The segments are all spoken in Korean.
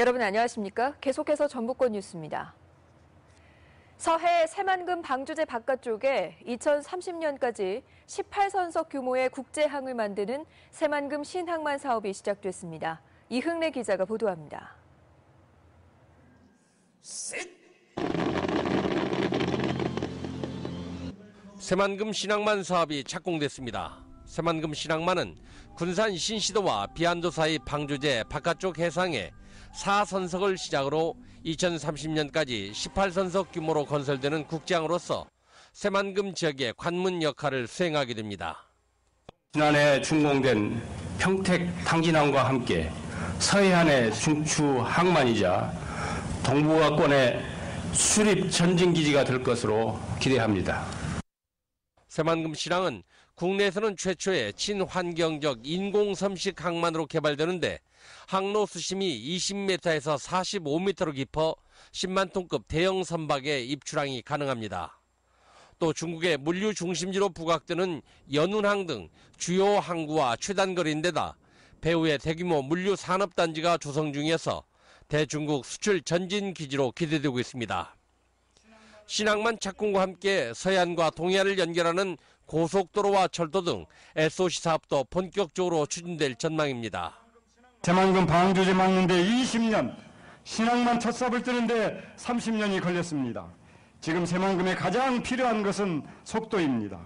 여러분 안녕하십니까? 계속해서 전북권 뉴스입니다. 서해 새만금 방주제 바깥쪽에 2030년까지 18선석 규모의 국제항을 만드는 새만금 신항만 사업이 시작됐습니다. 이흥래 기자가 보도합니다. 새만금 신항만 사업이 착공됐습니다. 새만금 신항만은 군산 신시도와 비안도 사이 방조제 바깥쪽 해상에 4선석을 시작으로 2030년까지 18선석 규모로 건설되는 국제항으로서 새만금 지역의 관문 역할을 수행하게 됩니다. 지난해 준공된 평택 탕진항과 함께 서해안의 중추 항만이자 동북아권의 수립 전진기지가 될 것으로 기대합니다. 새만금 신항은 국내에서는 최초의 친환경적 인공섬식 항만으로 개발되는데 항로 수심이 20m에서 45m로 깊어 10만 톤급 대형 선박의 입출항이 가능합니다. 또 중국의 물류 중심지로 부각되는 연운항 등 주요 항구와 최단거리인데다 배후에 대규모 물류 산업단지가 조성 중이어서 대중국 수출 전진 기지로 기대되고 있습니다. 신항만 착공과 함께 서해안과 동해안을 연결하는 고속도로와 철도 등 SOC 사업도 본격적으로 추진될 전망입니다. 새만금 방조제 막는데 20년, 신앙만 첫 삽을 뜨는데 30년이 걸렸습니다. 지금 새만금에 가장 필요한 것은 속도입니다.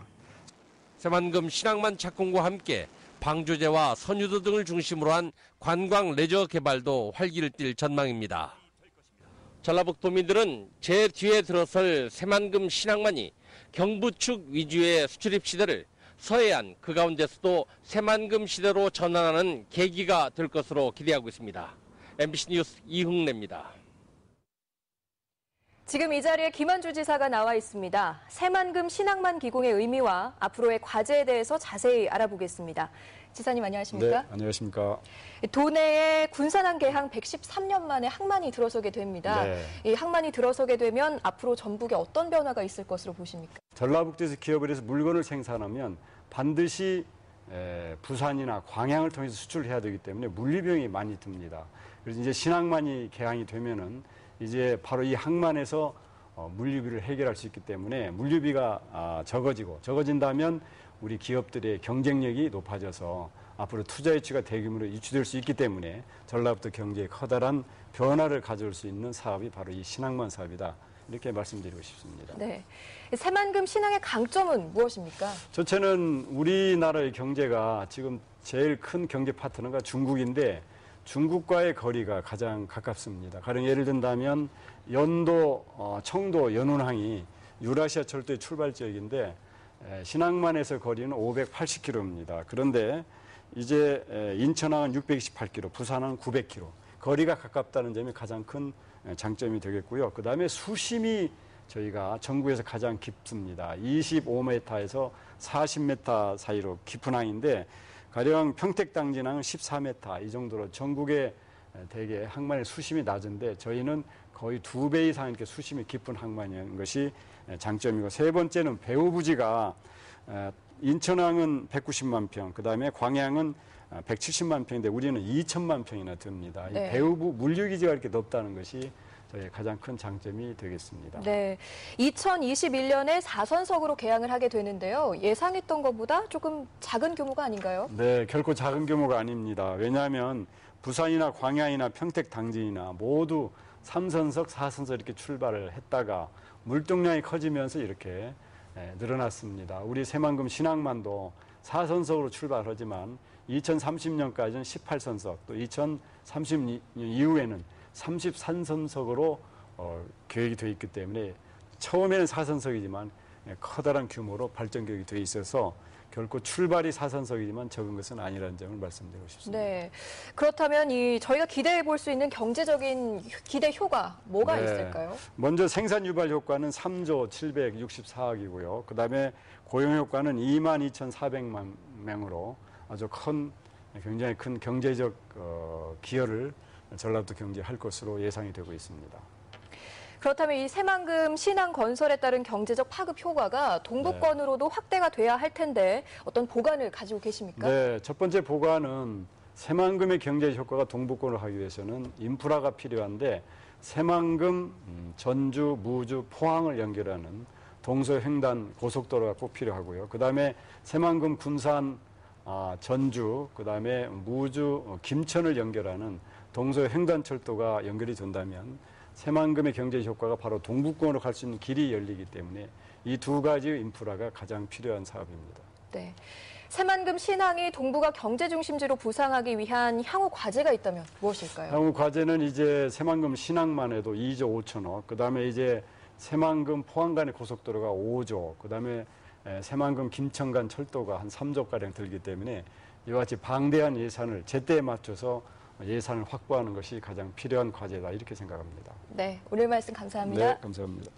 새만금 신항만 착공과 함께 방조제와 선유도 등을 중심으로 한 관광 레저 개발도 활기를 띨 전망입니다. 전라북도민들은 제 뒤에 들어설 새만금 신항만이 경부축 위주의 수출입 시대를 서해안 그 가운데서도 새만금 시대로 전환하는 계기가 될 것으로 기대하고 있습니다. MBC 뉴스 이흥래입니다. 지금 이 자리에 김한주 지사가 나와 있습니다. 새만금 신항만 기공의 의미와 앞으로의 과제에 대해서 자세히 알아보겠습니다. 지사님 안녕하십니까? 네, 안녕하십니까? 도내에 군산항 개항 113년 만에 항만이 들어서게 됩니다. 네. 이 항만이 들어서게 되면 앞으로 전북에 어떤 변화가 있을 것으로 보십니까? 전라북도에서 기업을 해서 물건을 생산하면 반드시 에, 부산이나 광양을 통해서 수출을 해야 되기 때문에 물류비용이 많이 듭니다. 그래서 이제 신항만이 개항이 되면은 이제 바로 이 항만에서 어, 물류비를 해결할 수 있기 때문에 물류비가 아, 적어지고 적어진다면 우리 기업들의 경쟁력이 높아져서 앞으로 투자 유치가 대규모로 유치될 수 있기 때문에 전라북도 경제에 커다란 변화를 가져올 수 있는 사업이 바로 이 신항만 사업이다. 이렇게 말씀드리고 싶습니다. 네. 새만금 신항의 강점은 무엇입니까? 첫째는 우리나라의 경제가 지금 제일 큰 경제 파트너가 중국인데 중국과의 거리가 가장 가깝습니다. 가령 예를 든다면 연도, 어, 청도, 연운항이 유라시아 철도의 출발 지역인데 에, 신항만에서 거리는 580km입니다. 그런데 이제 에, 인천항은 628km, 부산항은 900km. 거리가 가깝다는 점이 가장 큰 에, 장점이 되겠고요. 그 다음에 수심이 저희가 전국에서 가장 깊습니다. 25m에서 40m 사이로 깊은 항인데 가령 평택 당진항은 14m 이 정도로 전국에 대개 항만의 수심이 낮은데 저희는 거의 두 배 이상 이렇게 수심이 깊은 항만인 것이 장점이고 세 번째는 배후 부지가 인천항은 190만 평, 그 다음에 광양은 170만 평인데 우리는 2천만 평이나 됩니다. 네. 이 배후부 물류기지가 이렇게 높다는 것이 가장 큰 장점이 되겠습니다. 네. 2021년에 4선석으로 개항을 하게 되는데요. 예상했던 것보다 조금 작은 규모가 아닌가요? 네, 결코 작은 규모가 아닙니다. 왜냐하면 부산이나 광양이나 평택, 당진이나 모두 3선석, 4선석 이렇게 출발을 했다가 물동량이 커지면서 이렇게 예, 늘어났습니다. 우리 새만금 신항만도 4선석으로 출발하지만 2030년까지는 18선석, 또 2030년 이후에는 33선석으로 어, 계획이 되어 있기 때문에 처음에는 4선석이지만 예, 커다란 규모로 발전 계획이 되어 있어서 결코 출발이 4선석이지만 적은 것은 아니라는 점을 말씀드리고 싶습니다. 네. 그렇다면 이 저희가 기대해 볼 수 있는 경제적인 기대 효과 뭐가 네. 있을까요? 먼저 생산 유발 효과는 3조 764억이고요. 그다음에 고용 효과는 2만 2,400만 명으로 아주 큰 굉장히 큰 경제적 어, 기여를 전라도 경제에 할 것으로 예상이 되고 있습니다. 그렇다면 이 새만금 신항 건설에 따른 경제적 파급 효과가 동북권으로도 확대가 돼야 할 텐데 어떤 보관을 가지고 계십니까? 네, 첫 번째 보관은 새만금의 경제 효과가 동북권을 하기 위해서는 인프라가 필요한데 새만금, 음, 전주, 무주, 포항을 연결하는 동서횡단 고속도로가 꼭 필요하고요. 그 다음에 새만금, 군산, 아, 전주, 그 다음에 무주, 어, 김천을 연결하는 동서 횡단철도가 연결이 된다면 새만금의 경제 효과가 바로 동북권으로 갈 수 있는 길이 열리기 때문에 이 두 가지의 인프라가 가장 필요한 사업입니다. 네. 새만금 신항이 동북아 경제 중심지로 부상하기 위한 향후 과제가 있다면 무엇일까요? 향후 과제는 이제 새만금 신항만 해도 2조 5천억, 그 다음에 이제 새만금 포항 간의 고속도로가 5조, 그 다음에 새만금 김천 간 철도가 한 3조 가량 들기 때문에 이와 같이 방대한 예산을 제때에 맞춰서 예산을 확보하는 것이 가장 필요한 과제다 이렇게 생각합니다. 네, 오늘 말씀 감사합니다. 네, 감사합니다.